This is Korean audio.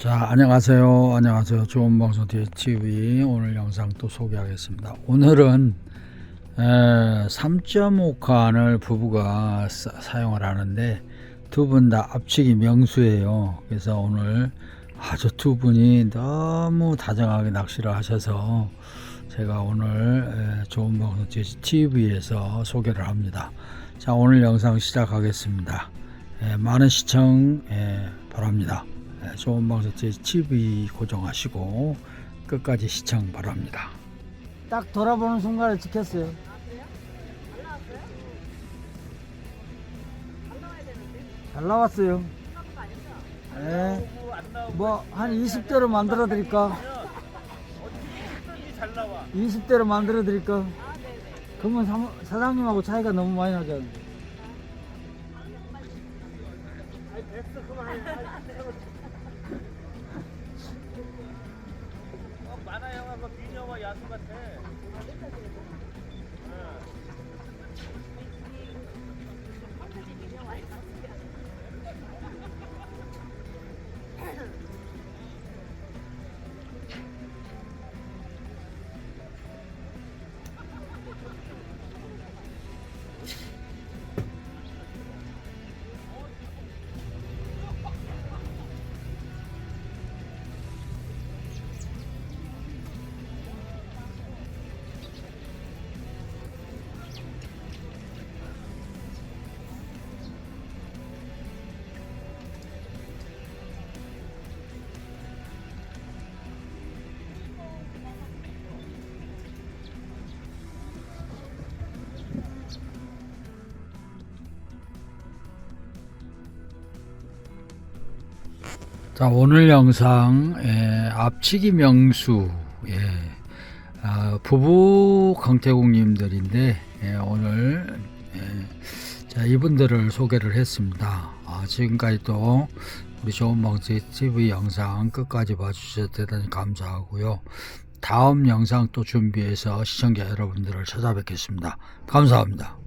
자, 안녕하세요. 안녕하세요. 좋은 방송 TV 오늘 영상 또 소개하겠습니다. 오늘은 3.5칸을 부부가 사, 사용을 하는데 두 분 다 앞치기 명수예요. 그래서 오늘 아주 두 분이 너무 다정하게 낚시를 하셔서 제가 오늘 에, 좋은 방송 TV에서 소개를 합니다. 자, 오늘 영상 시작하겠습니다. 에, 많은 시청 에, 바랍니다. 에, 좋은 방송 TV 고정하시고 끝까지 시청 바랍니다. 딱 돌아보는 순간에 찍혔어요. 잘 나왔어요. 네. 뭐한 20대로 만들어 드릴까? 20대로 만들어 드릴까? 그러면 사모- 사장님하고 차이가 너무 많이 나잖아. 야수 같아. 자 오늘 영상 에, 앞치기 명수 예, 아, 부부 강태국님들인데 예, 오늘 예, 자 이분들을 소개를 했습니다. 아, 지금까지 또 우리 좋은 방송 TV 영상 끝까지 봐주셔서 대단히 감사하고요. 다음 영상 또 준비해서 시청자 여러분들을 찾아뵙겠습니다. 감사합니다.